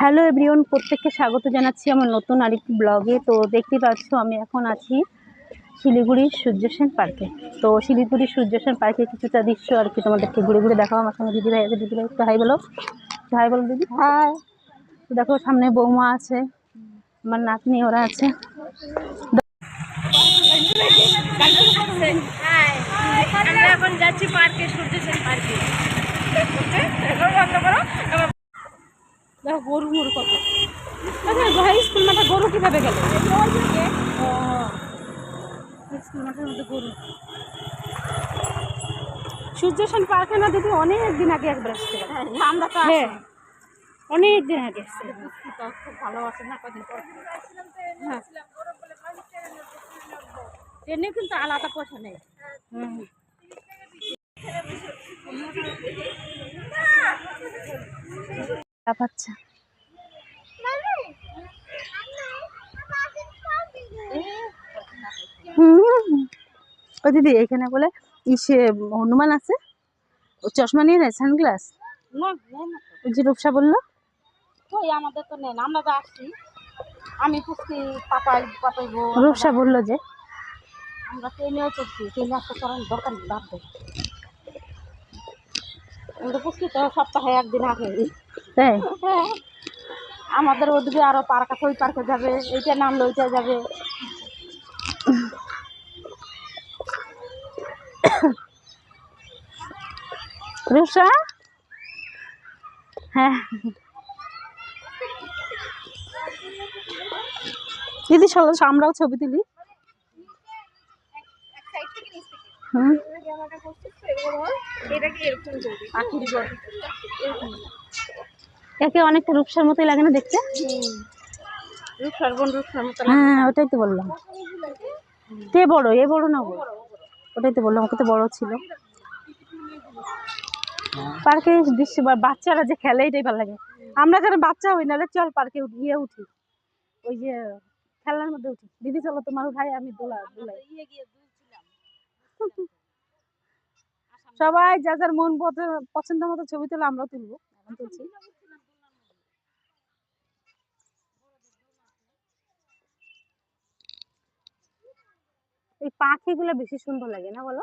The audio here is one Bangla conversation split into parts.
হ্যালো এভরিওন প্রত্যেককে স্বাগত জানাচ্ছি আমার নতুন আরেকটি ব্লগে তো দেখতে পাচ্ছ আমি এখন আছি শিলিগুড়ির সূর্যসেন পার্কে তো শিলিগুড়ির সূর্যসেন পার্কে কিছুটা দৃশ্য আর কি তোমাদেরকে ঘুরে ঘুরে দেখাও আমার সঙ্গে দিদি ভাই আছে। দিদি ভাই একটু হাই বলো। হাই বলো দিদি। হাই তো দেখো সামনে বৌমা আছে। আমার নাতনি ওরা আছে। আমরা এখন যাচ্ছি পার্কে সূর্য সেন পার্কে দেখো গরু গরু কত আচ্ছা ভাই স্কুল মাঠে গরু কীভাবে গেল? স্কুল মাঠের মধ্যে গরু। সূর্যসেন পার্কে না দিদি অনেক দিন আগে একবার আসতে আমরা তো হ্যাঁ অনেক দিন আগে এসছে। খুব ভালোবাসে না কদিন পর। হ্যাঁ। ট্রেনে কিন্তু আলাদা পয়সা নেই। হুম। ও দিদি এখানে বলে ইসে হনুমান আছে। ও চশমা নিয়ে নেয় সানগ্লাস? যে রূপসা বলল। আমাদের তো নেন আমরা তো আসছি। আমি পুষ্টি পাপাই পাপাইবো রূপসা বলল যে। আমরা ট্রেনেও ট্রেনে একটা করার দরকার নেই বাদ দে। আমরা পুষ্টি তো সপ্তাহে একদিন আগে তাই? হ্যাঁ। আমাদের ওদিকে আরও পার্ক আছে ওই পার্কে যাবে এইটা নামলে ওইটা যাবে। রূপসা হ্যাঁ। দিদি চলো আমরাও ছবি তুলি। একে অনেকটা রূপসার মতোই লাগে না দেখতে? রূপসার বোন রূপসার মতো হ্যাঁ ওটাই তো বললাম। কে বড়? এ বড় না বড়? ওটাই তো বললাম, ওকে তো বড় ছিল। পার্কে দৃশ্য বাচ্চারা যে খেলে, এটাই ভালো লাগে। আমরা এখানে বাচ্চা হই নাহলে চল পার্কে গিয়ে উঠি। ওই যে খেলার মধ্যে উঠি। দিদি চলো তোমার ভাই, আমি দোলা দোলাই। সবাই যা যার মন পছন্দ মতো ছবি তুলে আমরা তুলবো। তুলছি এই পাখিগুলো বেশি সুন্দর লাগে না বলো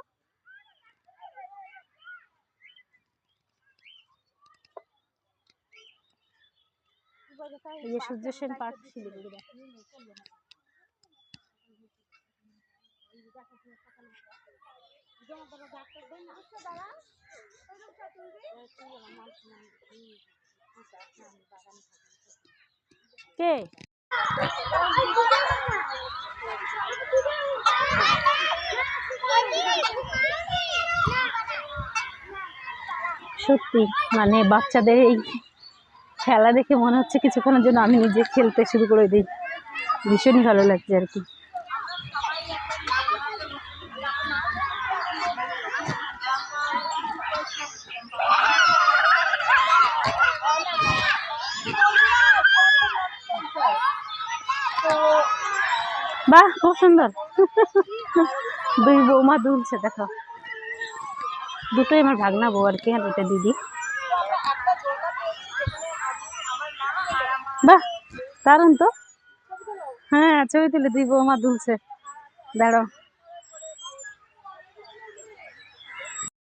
সূর্য সেন পার্ক শিলিগুড়ি। কে সত্যি মানে বাচ্চাদের এই খেলা দেখে মনে হচ্ছে কিছুক্ষণের জন্য আমি নিজে খেলতে শুরু করে দিই। ভীষণই ভালো লাগছে আর কি। বাহ, খুব সুন্দর। দুই বৌমা দুলছে, দেখো। দুটোই আমার ভাগনা বউ আর কি, আর এটা দিদি। বাহ, দারুণ তো। হ্যাঁ ছবি তুলে দুই আমার দুলছে। দাঁড়াও।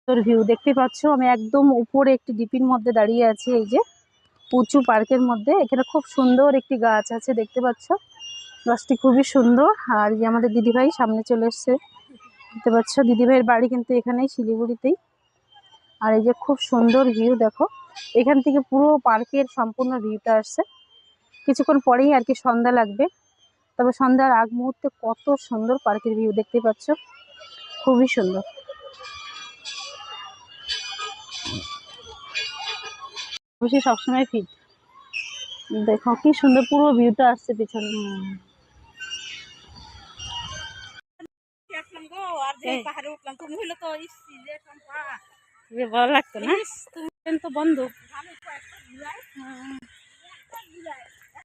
তোর ভিউ দেখতে পাচ্ছ, আমি একদম উপরে একটি ডিপির মধ্যে দাঁড়িয়ে আছি, এই যে উঁচু পার্কের মধ্যে। এখানে খুব সুন্দর একটি গাছ আছে, দেখতে পাচ্ছ। গাছটি খুবই সুন্দর। আর যে আমাদের দিদিভাই সামনে চলে এসছে। দেখতে পাচ্ছ, দিদিভাইয়ের বাড়ি কিন্তু এখানেই শিলিগুড়িতেই। আর এই যে খুব সুন্দর ভিউ দেখো। এখান থেকে পুরো পার্কের সম্পূর্ণ ভিউটা আসছে। কিছুক্ষণ পরেই আর কি সন্ধ্যা লাগবে। তবে সন্ধ্যার আগ মুহূর্তে কত সুন্দর পার্কের ভিউ দেখতে পাচ্ছ। খুবই সুন্দর। অবশ্যই সবসময় ফিট দেখো কি সুন্দর পুরো ভিউটা আসছে পিছনে। আর যে পাহাড়ে উঠলাম তুমি তো ভালো লাগতো না? তো বন্ধ।